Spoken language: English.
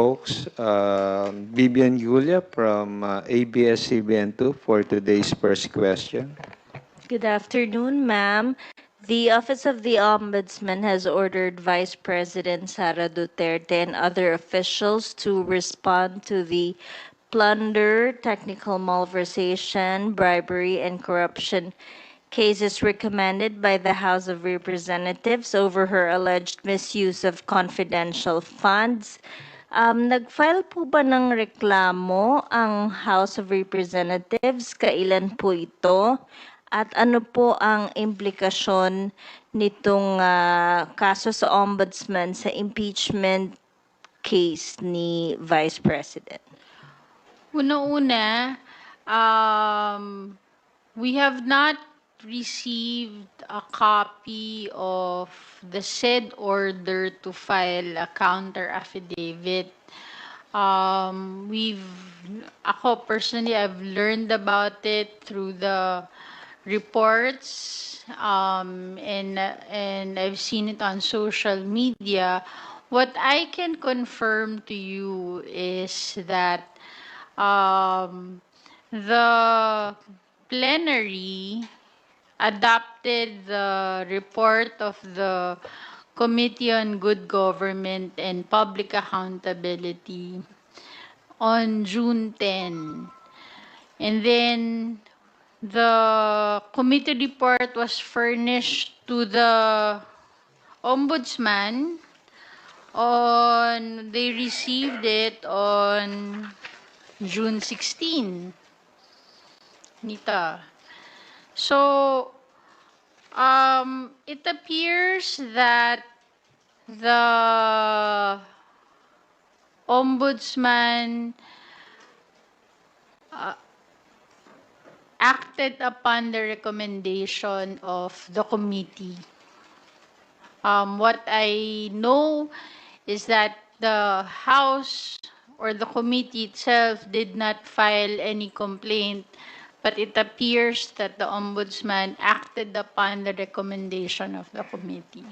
folks. Uh, Vivian Yulia from uh, ABS-CBN2 for today's first question. Good afternoon, ma'am. The Office of the Ombudsman has ordered Vice President Sara Duterte and other officials to respond to the plunder, technical malversation, bribery, and corruption cases recommended by the House of Representatives over her alleged misuse of confidential funds. Um, nag-file po ba ng reklamo ang House of Representatives? Kailan po ito? At ano po ang implikasyon nitong ah, kaso sa Ombudsman sa impeachment case ni Vice President? Una-una, um, we have not received a copy of the said order to file a counter affidavit. Um, we've, ako personally, I've learned about it through the reports, um, and, and I've seen it on social media. What I can confirm to you is that um, the plenary adopted the report of the Committee on Good Government and Public Accountability on June 10. And then the committee report was furnished to the ombudsman on they received it on June 16. Nita. So, um, it appears that the ombudsman uh, acted upon the recommendation of the committee. Um, what I know is that the House or the committee itself did not file any complaint, but it appears that the ombudsman acted upon the recommendation of the committee.